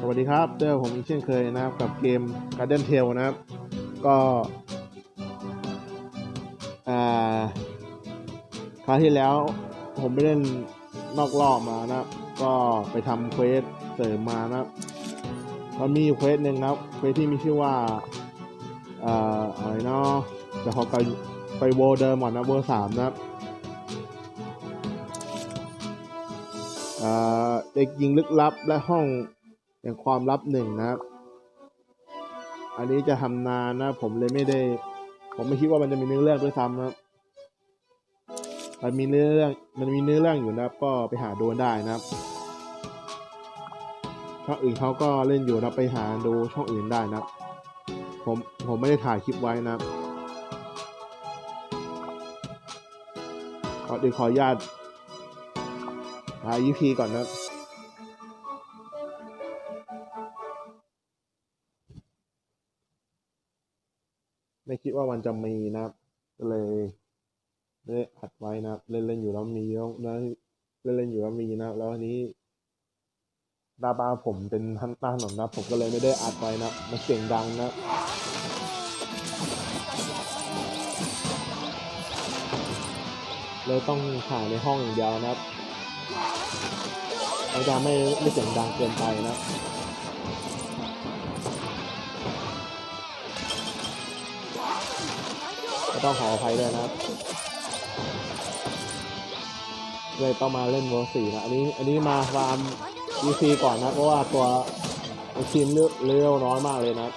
สวัสดีครับเจอผมอีกเช่นเคยนะครับ กับเกม Garden Tale นะครับ ก็อาคราวที่แล้วผมไปเล่นนอกรอบมานะครับ ก็ไปทำเควสเสริมมานะครับมันมีเควสหนึ่งนะครับเควสที่มีชื่อว่าอ่าอะไรเนาะจะขอไปไปโวเดิมก่อนนะเวอร์สามนะครับเด็กหญิงลึกลับและห้อง แห่งความลับหนึ่งนะครับ อันนี้จะทำนานนะ ผมเลยไม่ได้ ผมไม่คิดว่ามันจะมีเนื้อเรื่องด้วยซ้ำนะครับมันมีเนื้อเรื่องมันมีเนื้อเรื่องอยู่นะครับ ก็ไปหาดูได้นะครับช่องอื่นเขาก็เล่นอยู่นะไปหาดูช่องอื่นได้นะครับผมผมไม่ได้ถ่ายคลิปไว้นะครับก็เดี๋ยวขออนุญาตหา EP ก่อนนะ ไม่คิดว่ามันจะมีนะครับ ก็เลยได้อัดไว้นะครับ เล่นเล่นๆอยู่แล้วมีแล้วเล่นเล่นๆอยู่แล้วมีนะครับ แล้วอันนี้ดาบาผมเป็นทันตาถนนนะผมก็เลยไม่ได้อัดไว้นะมันเสียงดังนะเลยต้องถ่ายในห้องอย่างเดียวนะครับเราจะไม่ไม่เสียงดังเกินไปนะ ก็ต้องขออภัยด้วยนะครับเลยต้องมาเล่นเวล์สี่นะอันนี้อันนี้มาฟาร์ม EC ก่อนนะเพราะว่าตัวทีมเลือกเร็วน้อยมากเลยนะ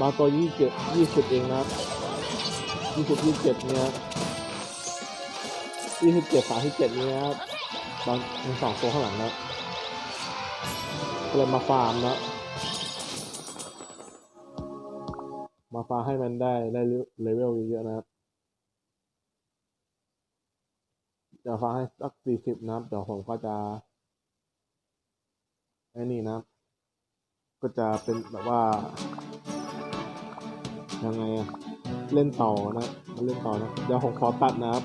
บาตัวยี่สิบยี่สิบเองนะยี่สิบยี่สิบเจ็ดเนี่ยยี่สิบเจ็ดสามสิบเจ็ดเนี้นะครับางมีสองตัวข้างหลังนะเลยมาฟาร์มนะ มาฟาให้มันได้ได้เลเวลเยอะๆนะครับ เดี๋ยวฟาให้สักสี่สิบนะครับ เดี๋ยวผมก็จะไอ้นี่นะครับ ก็จะเป็นแบบว่ายังไงอะเล่นต่อนะเล่นต่อนะ เดี๋ยวผมขอตัดนะครับ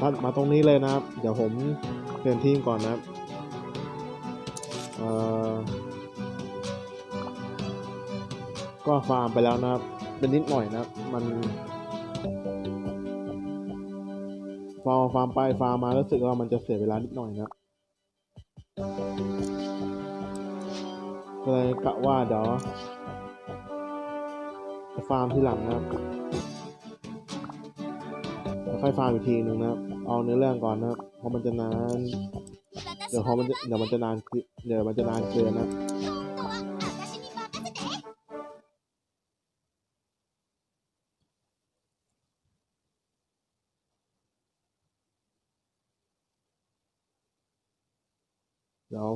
มามาตรงนี้เลยนะครับ เดี๋ยวผมเปลี่ยนทีมก่อนนะครับ เอ่อ ก็ฟาร์มไปแล้วนะครับเป็นนิดหน่อยนะครับ มันพอฟาร์มไปฟาร์มมารู้สึกว่ามันจะเสียเวลานิดหน่อยนะก็เลยกะว่าเดี๋ยวจะฟาร์มทีหลังนะครับค่อยฟาร์มอีกทีหนึ่งนะครับ เอาเนื้อเรื่องก่อนนะครับเพราะมันจะนาน เดี๋ยวพอมันเดี๋ยวมันจะนานเดี๋ยวมันจะนานเกินนะ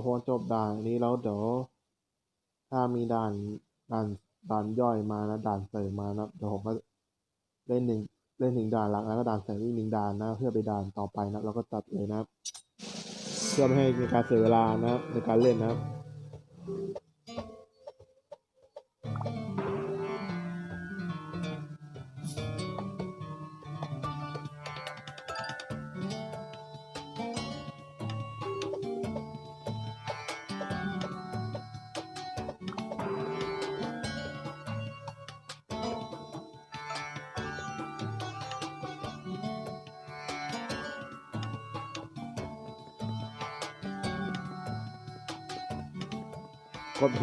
พอจบด่านนี้แล้วเดี๋ยวถ้ามีด่านด่านด่านย่อยมานะด่านเสริมมานะเดี๋ยวผมก็เล่นหนึ่งเล่นหนึ่งด่านหลักแล้วก็ด่านเสริมอีกหนึ่งด่านนะ เพื่อไปด่านต่อไปนะแล้วก็ตัดเลยนะเพื่อไม่ให้มีการเสียเวลานะในการเล่นนะครับ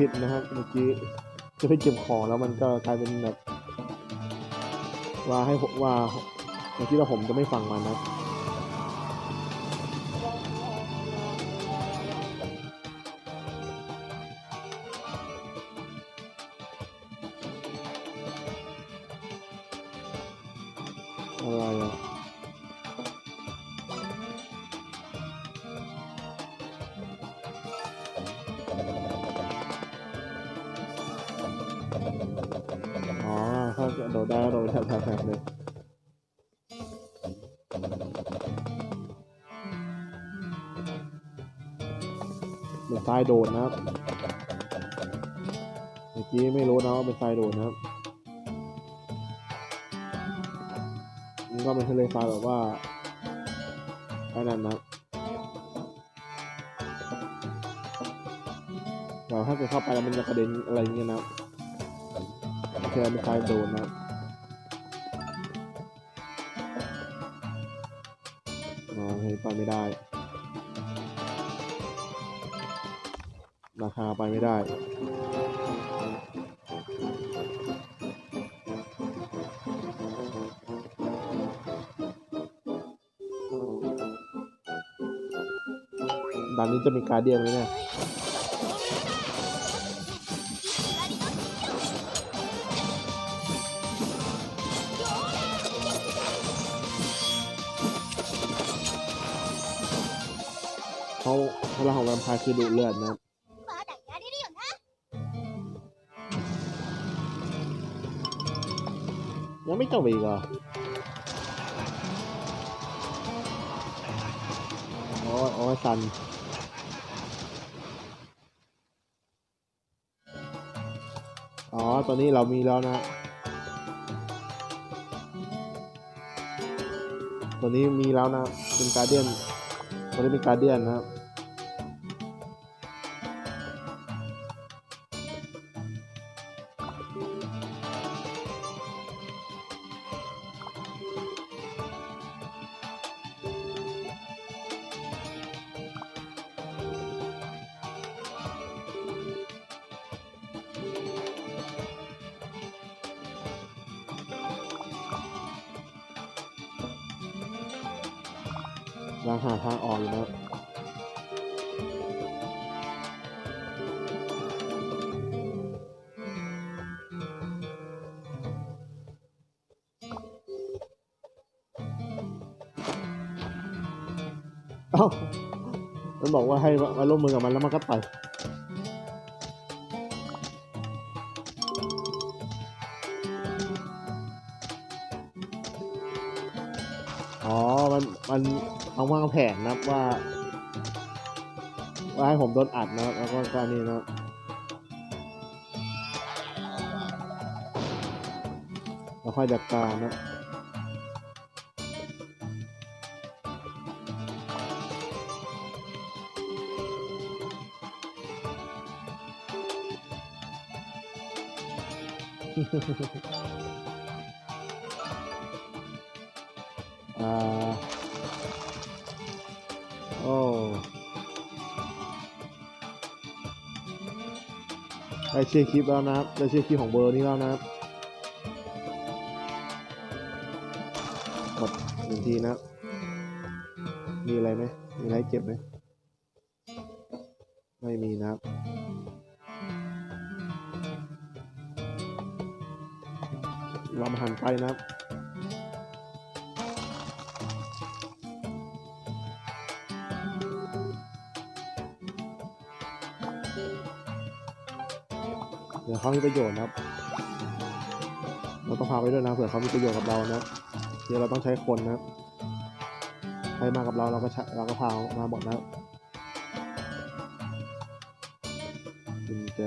ผิดนะครับเมื่อกี้จะไปเก็บของแล้วมันก็กลายเป็นแบบว่าให้ผมว่าเมื่อกี้ว่าผมจะไม่ฟังมันนะอะไรอะ ถ้าได้ก็โดดแถบเลยเป็นทรายโดดนะครับ เมื่อกี้ไม่รู้นะว่าเป็นทรายโดดนะครับมันก็เป็นทะเลทรายแบบว่าไอ้นั่นนะเดี๋ยวถ้าเกิดเข้าไปแล้วมันจะกระเด็นอะไรอย่างเงี้ยนะแค่ไม่ใช่โดนนะ อ๋อเฮ้ไปไม่ได้ ราคาไปไม่ได้ด่านนี้จะมีการเดียนไหมเนี่ย พลังของแวมไพร์คือดูเลือดนะยังไม่จบอีกเหรอโอ้ยโอ้ยสันอ๋อ ตอนนี้เรามีแล้วนะตอนนี้มีแล้วนะ เป็นการเดียนตัวนี้มีการเดียนนะครับ มันบอกว่าให้มาร่วมมือกับมันแล้วมันก็ต่อยอ๋อ มัน มันเอาวางแผนนะว่า ว่าให้ผมโดนอัดนะแล้วก็การนี้นะแล้วค่อยจัดการนะ โอ้ได้ชื่อคลิปแล้วนะครับได้ชื่อคลิปของเบอร์นี้แล้วนะครับกดหนึ่งทีนะมีอะไรไหมมีอะไรเจ็บไหมไม่มีนะครับ เรามาหันไปนะครับเดี๋ยวเขามีประโยชน์นะครับเราต้องพาไปด้วยนะเผื่อเขามีประโยชน์กับเรานะเดี๋ยวเราต้องใช้คนนะครับใครมากับเราเราก็เราก็พามาหมดนะครับกุญแจ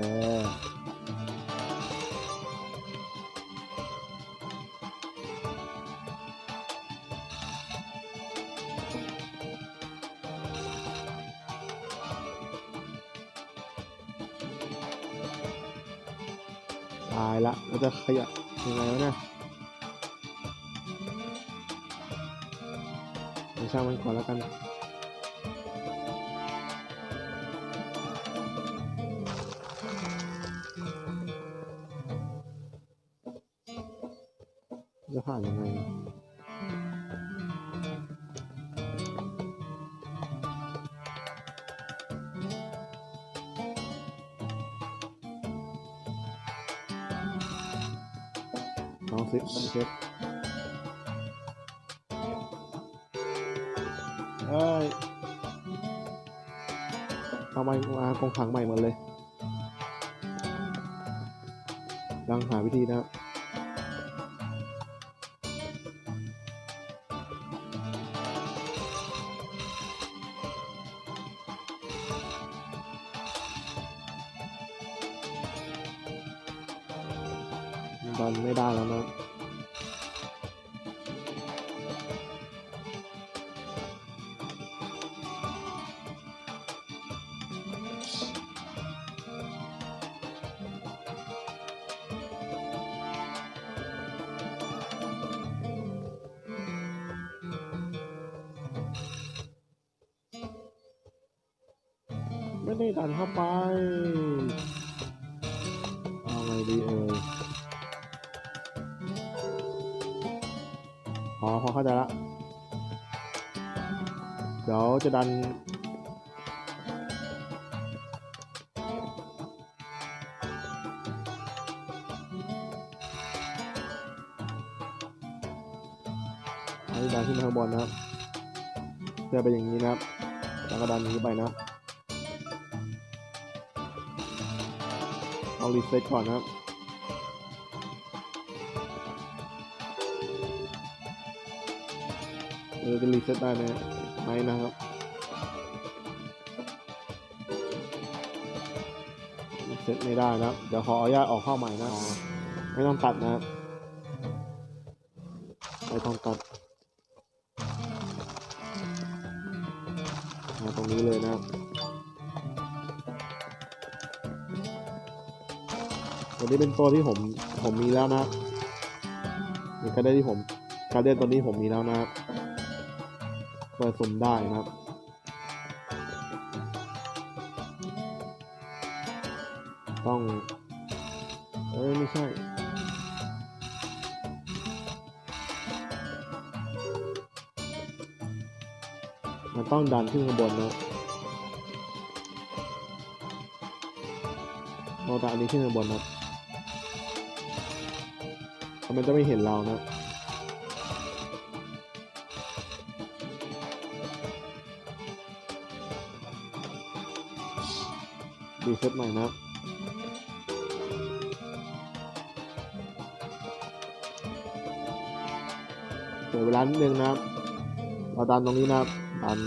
ตายละเราจะขยับยังไงวะเนี่ยไปช่างมันก่อนแล้วกันจะผ่านยังไง ลองสิลองเช็ดเอ้ยทำไมมากองขังใหม่หมดเลย ดังหาวิธีนะครับ ดันไม่ได้แล้วนะไม่ได้ดันเข้าไป จะดันเอาดันขึ้นไปข้างบนนะครับเพื่อไปอย่างนี้นะครับ แล้วก็ดันนี้ไปนะเอารีเซ็ตก่อนนะครับเออจะรีเซ็ตได้ไหมไหมนะครับ เซ็ตไม่ได้นะเดี๋ยวขออนุญาตออกเข้าใหม่นะไม่ต้องตัดนะครับไม่ต้องตัดมาตรงนี้เลยนะครับตัวนี้เป็นตัวที่ผมผมมีแล้วนะนี่ก็ได้ที่ผมการเล่นตัวนี้ผมมีแล้วนะครับเปิดสุ่มได้นะครับ ต้อง เอ้ยไม่ใช่มันต้องดันขึ้นข้างบนนะเราดันอันนี้ขึ้นข้างบนนะมันจะไม่เห็นเรานะรีเซตใหม่นะ สียเวลานิดนึงนะครับ เราดันตรงนี้นะครับ ดัน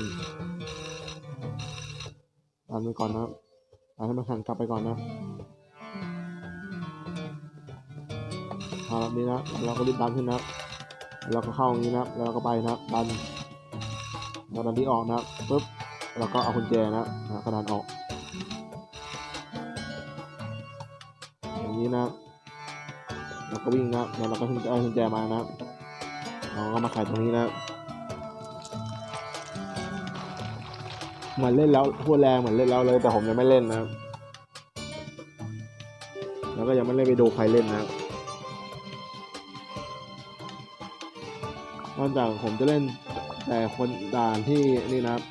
ดันไปก่อนนะครับดันให้มันหันกลับไปก่อนนะครับแบบนี้นะแล้วเราก็รีบดันขึ้นนะครับแล้วเราก็เข้าอย่างนี้นะครับแล้วเราก็ไปนะครับดันเราดันที่ออกนะครับปุ๊บแล้วก็เอากุญแจนะครับแล้วก็ดันออก อย่างนี้นะครับแล้วก็วิ่งนะครับแล้วเราก็ถึงจะเอากุญแจมานะครับ เราก็มาไขตรงนี้นะเหมือนเล่นแล้วพูดแรงเหมือนเล่นแล้วเลย แต่ผมยังไม่เล่นนะแล้วก็ยังไม่ได้ไปดูใครเล่นนะนอกจากผมจะเล่นแต่คนด่านที่นี่นะครับ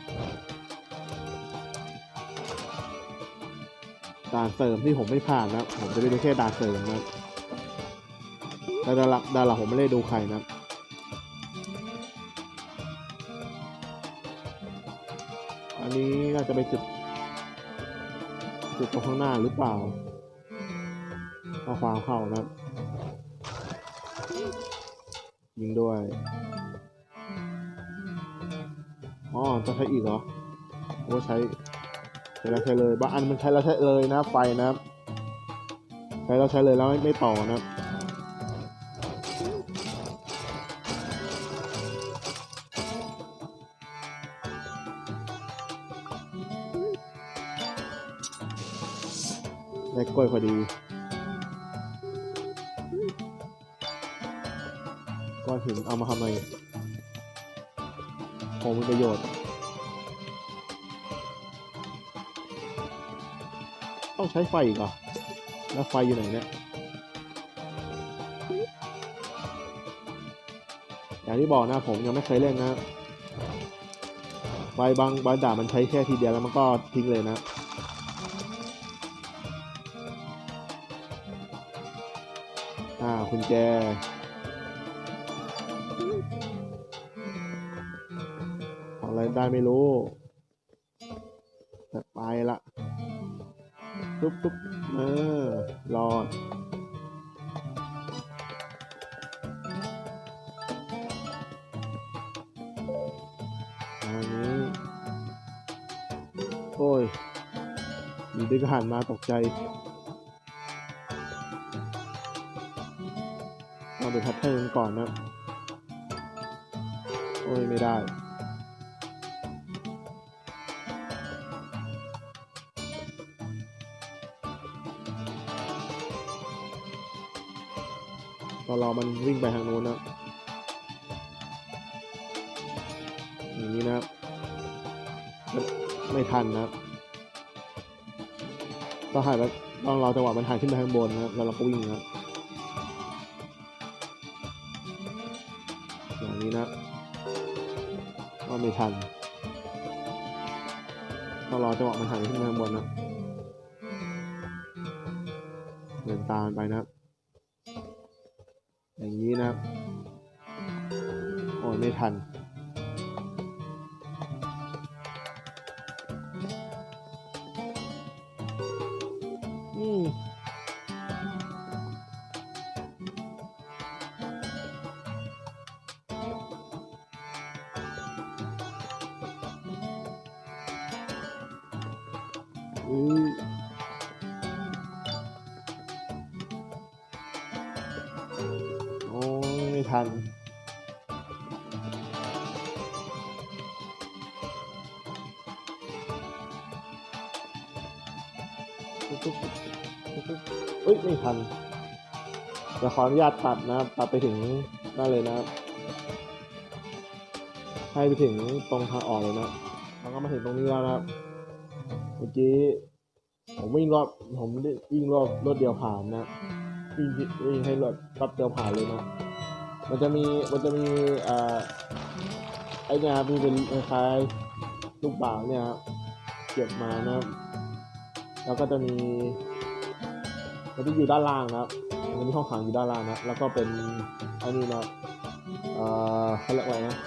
ด่านเสริมที่ผมไม่ผ่านนะผมจะไปดูแค่ด่านเสริมนะแต่ด่านหลักด่านหลักผมไม่ได้ดูใครนะ อันนี้น่าจะไปจุด จุดตรงข้างหน้าหรือเปล่าเอาความเข้านะครับ ยิงด้วยอ๋อจะใช้อีกเหรอโอ้ใช้ใช้แล้วใช้เลยบางอันมันใช้แล้วใช้เลยนะไฟนะครับ ใช้แล้วใช้เลยแล้วไม่ไม่ต่อนะครับ กล้วยพอดี ก้อนหินเอามาทำไมคงมีประโยชน์ต้องใช้ไฟอีกเหรอ แล้วไฟอยู่ไหนเนี่ย อย่างที่บอกนะผมยังไม่เคยเล่นนะ ไฟบางบางด่ามันใช้แค่ทีเดียวแล้วมันก็ทิ้งเลยนะ อ่าคุณแจ อะไรได้ไม่รู้แต่ไปละตุ๊บตุ๊บเออรอดอันนี้ โอ้ยอยู่ดีก็หันมาตกใจ เราดูแพทเทิร์นก่อนนะ โอ้ย ไม่ได้ ตอนรอมันวิ่งไปทางโน้นนะอย่างนี้นะครับ ไม่ทันนะต้องหันไปต้องรอจังหวะมันหันขึ้นไปข้างบนนะแล้วเราก็วิ่งนะ นี้นะว่าไม่ทันต้องรอจังหวะมันหันขึ้นไปข้างบนนะเดินตามไปนะอย่างนี้นะโอ้ยไม่ทัน โอ้ยไม่ทันเอ้ย ไม่ทันจะขออนุญาตตัดนะครับ ตัดไปถึงนั่นเลยนะครับ ให้ไปถึงตรงทางออกเลยนะแล้วก็มาถึงตรงนี้แล้วนะครับ เมื่อกี้ผมวิ่งรอบผมวิ่งรอบรถเดียวผ่านนะวิ่งวิ่งให้รถรอบเดียวผ่านเลยนะมันจะมีมันจะมีอ่าไอ้เนี่ยครับมีเป็นคล้ายลูกบาศก์เนี่ยครับเก็บมานะครับแล้วก็จะมีมันจะอยู่ด้านล่างนะครับมันมีห้องขังอยู่ด้านล่างนะแล้วก็เป็นอันนี้นะเอ่อเขาเรียกว่าอะไรนะ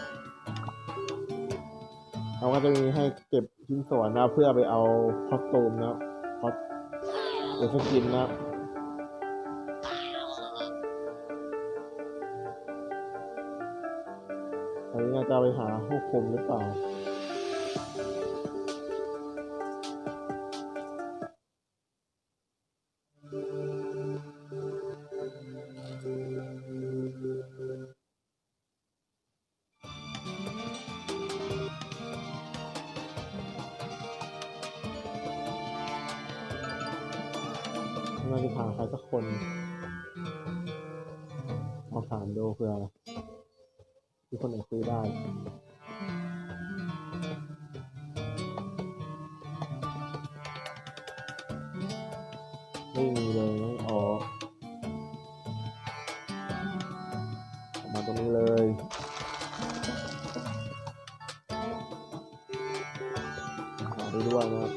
เราก็จะมีให้เก็บ ชิ้นส่วนนะเพื่อไปเอาคอสตูมนะคอสหรือสกินนะอันนี้น่าจะไปหาผู้คุมหรือเปล่าน่า องถามดูเผื่อที่คนไหนคุยได้ไม่มีเลยนะอ๋อออกมาตรงนี้เลยหาได้ด้วยนะครับ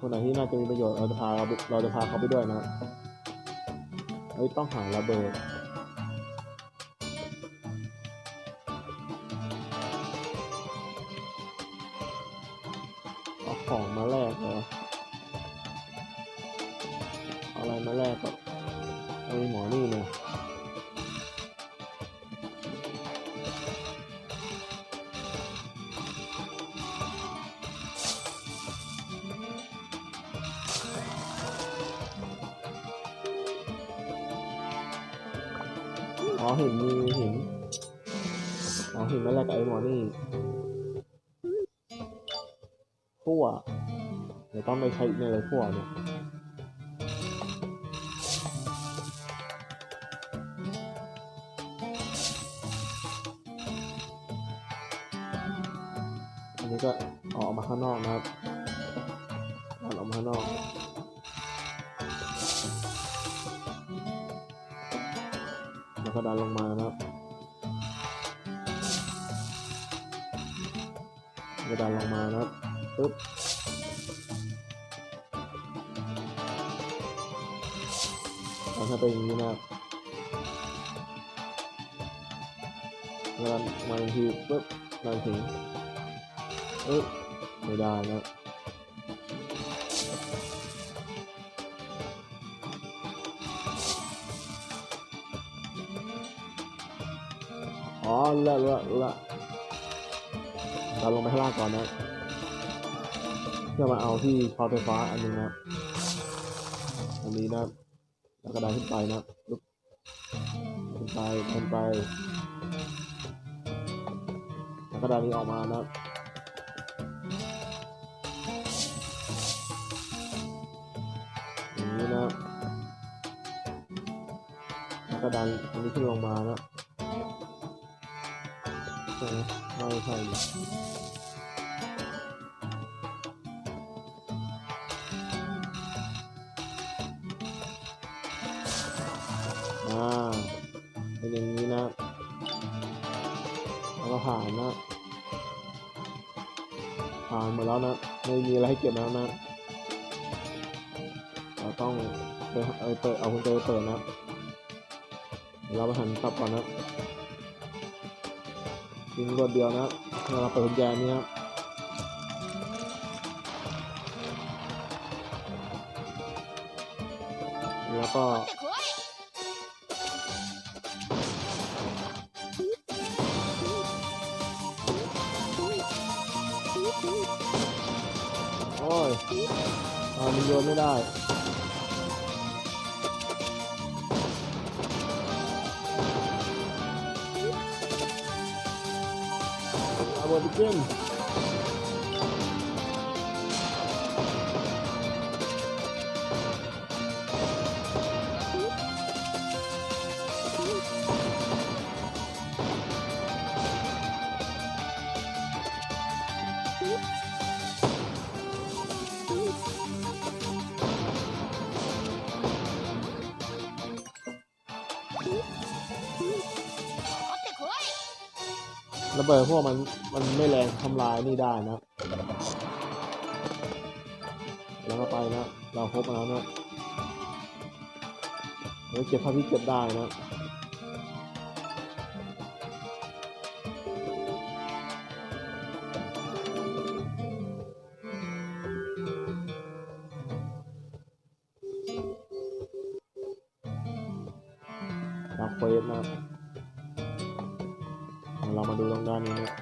คนไหนที่น่าจะมีประโยชน์เราจะพาเราเราจะพาเขาไปด้วยนะ เฮ้ยต้องหาระเบิด อ๋อห็นมีห็นอ๋อห็นมาแลกกับไอ้หมอนี่พั่วเดี๋ยวต้องไปใช้ในอะไรพั่วเนี่ยอันนี้ก็ออกมาข้างนอกนะครับออกมาข้างนอก แล้วก็ดันลงมานะครับก็ดันลงมานะครับปึ๊บแล้วถ้าเป็นอย่างนี้นะครับแล้วดันมาอีกทีปึ๊บดันถึงเอ๊ะไม่ได้นะครับ อ๋อละละละเราลงไปข้างล่างก่อนนะเพื่อมาเอาที่ช็อไฟฟ้าอันนี้นะอันนี้นะแล้วก็ดันขึ้นไปนะลุกขึ้นไปขึ้นไปแล้วก็ดันนี้ออกมานะอย่างนี้นะแล้วก็ดันอันนี้ขึ้นลงมานะ แต่เราใส่อ่าเป็นอย่างนี้นะเราผ่านนะผ่านหมดแล้วนะ ไม่มีอะไรให้เก็บแล้วนะ เราต้องไปเปิดเอาคุณเจไปเปิดนะ เราไปหันกลับก่อนนะ ยิงรวดเดียวนะครับเราเปิดกุแจนี้ครับแล้วก็โอ้ยมันโยนไม่ได้ อา เบิดพวกมันมันไม่แรงทำลายนี่ได้นะ แล้วก็ไปนะ เราครบแล้วนะเดี๋ยวเก็บเท่าที่เก็บได้นะรับเฟสนะ ดูตรงด้านนี้นะ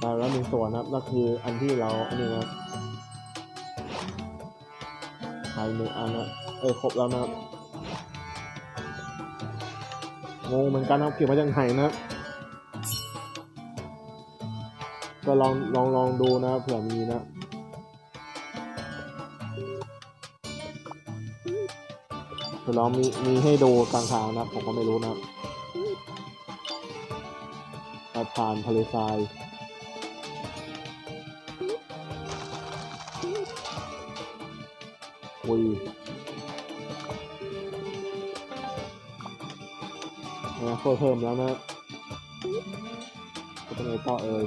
ได้แล้วหนึ่งส่วนนะครับก็คืออันที่เราอันนี้นะขายหนึ่งอันนะเอ้ยครบแล้วนะครับงงเหมือนกันนะครับเก็บมาจากไหนนะก็ลองลองลองดูนะเผื่อมีนะเดี๋ยวเรามีมีให้ดูกลางทางนะผมก็ไม่รู้นะ ผ่านทะเลทรายอุ้ยนะเพิ่มเพิ่มแล้วนะก็เป็นไงต่อเอ่ย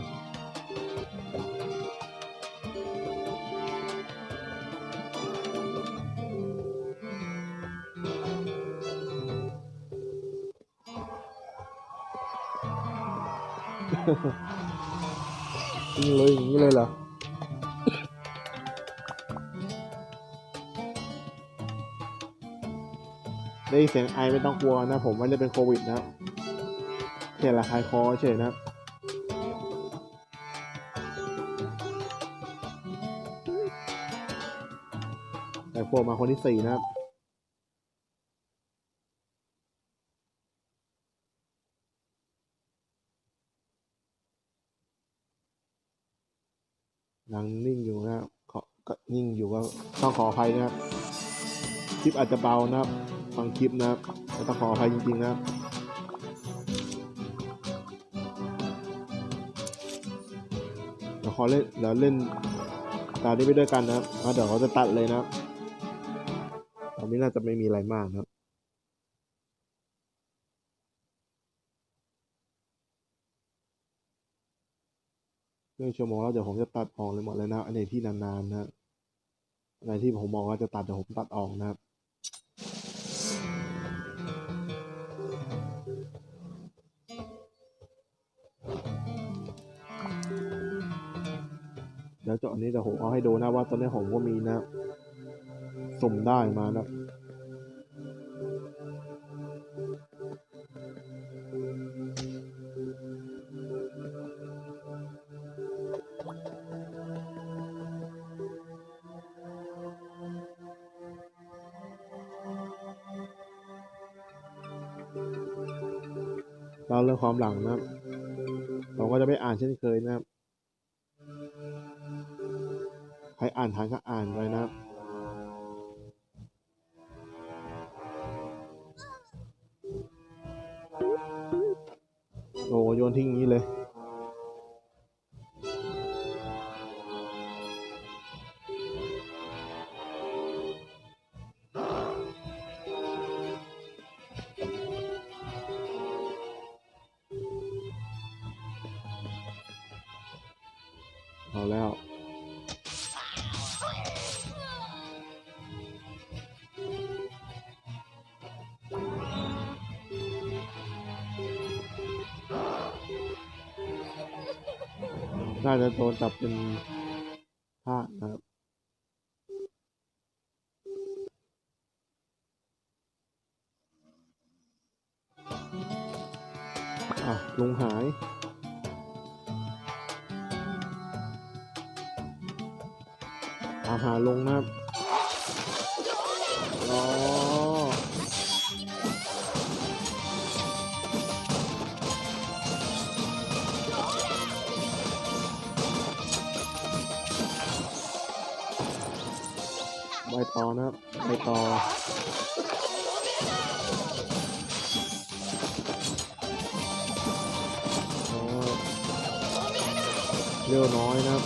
ยิงเลยอย่างนี้เลยเหรอได้เสียงไอไม่ต้องกลัวนะ ผมไม่ได้เป็นโควิดนะแค่ระคายคอเฉยนะแต่พวกมาคนที่สี่นะครับ ยังนิ่งอยู่นะครับก็นิ่งอยู่ก็ต้องขออภัยนะครับคลิปอาจจะเบานะครับฟังคลิปนะครับก็ต้องขออภัยจริงๆนะครับเดี๋ยวขอเล่นเดี๋ยวเล่นตานี้ไปด้วยกันนะครับเดี๋ยวเขาจะตัดเลยนะครับตอนนี้น่าจะไม่มีอะไรมากนะครับ รึ่งชั่วโมงแล้วเดี๋ยวผมจะตัดออกเลยหมดเลยนะอันไหนที่นานๆนะอันไหนที่ผมมองว่าจะตัดเดี๋ยวผมตัดออกนะครับเดี๋ยวเจาะอันนี้เดี๋ยวผมเอาให้ดูนะว่าตอนนี้ผมก็มีนะสุ่มได้มานะ เรื่องความหลังนะครับผมก็จะไม่อ่านเช่นเคยนะครับ ใครอ่านทันก็อ่านไปนะครับ น่า เลี้ยน้อยนะ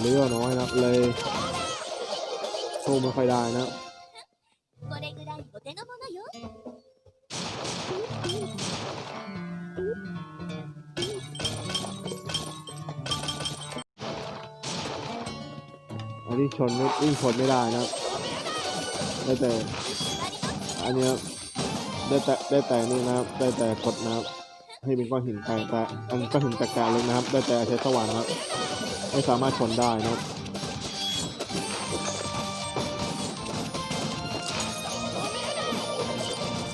เลี้ยน้อยนะเลยโชว์ไม่ค่อยได้นะคอันนี้ชนไม่วิ่งชนไม่ได้นะครับได้แต่อันนี้ได้แต่ได้แต่นี่นะครับได้แต่กดนะครับ ให้เป็นก้อนหินไปแต่อันก้อนหินแตกๆเล็กนะครับ ได้แต่ใช้สว่านนครับ ไม่สามารถชนได้นะครับ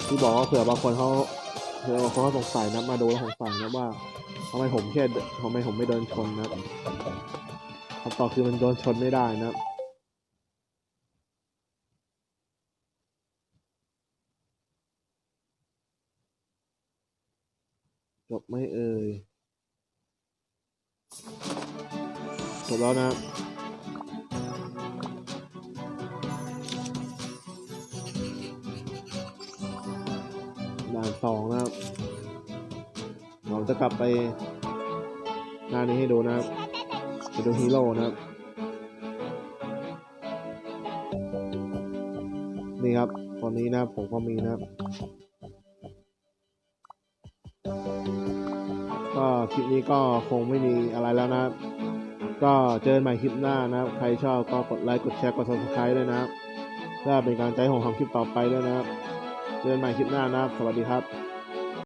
ที่บอกว่าเผื่อบางคนเขาเผื่อบางคนเขาสงสัยนะมาดูแล้วสงสัยนะว่าทำไมผมแค่ทำไมผมไม่โดนชนนะครับคำตอบคือมันโดนชนไม่ได้นะครับ ไหม่เอ่ยจบแล้วนะครับด่านสองนะครับเราจะกลับไปหน้านี้ให้ดูนะครับไปดูฮีโร่นะครับ นี่ครับตอนนี้นะครับผมก็มีนะครับ คลิปนี้ก็คงไม่มีอะไรแล้วนะ ก็เจอกันใหม่คลิปหน้านะครับใครชอบก็กดไลค์ กดแชร์ กด subscribe ด้วยนะเพื่อเป็นกำลังใจให้ผมทำคลิปต่อไปด้วยนะเจอกันใหม่คลิปหน้านะ สวัสดีครับ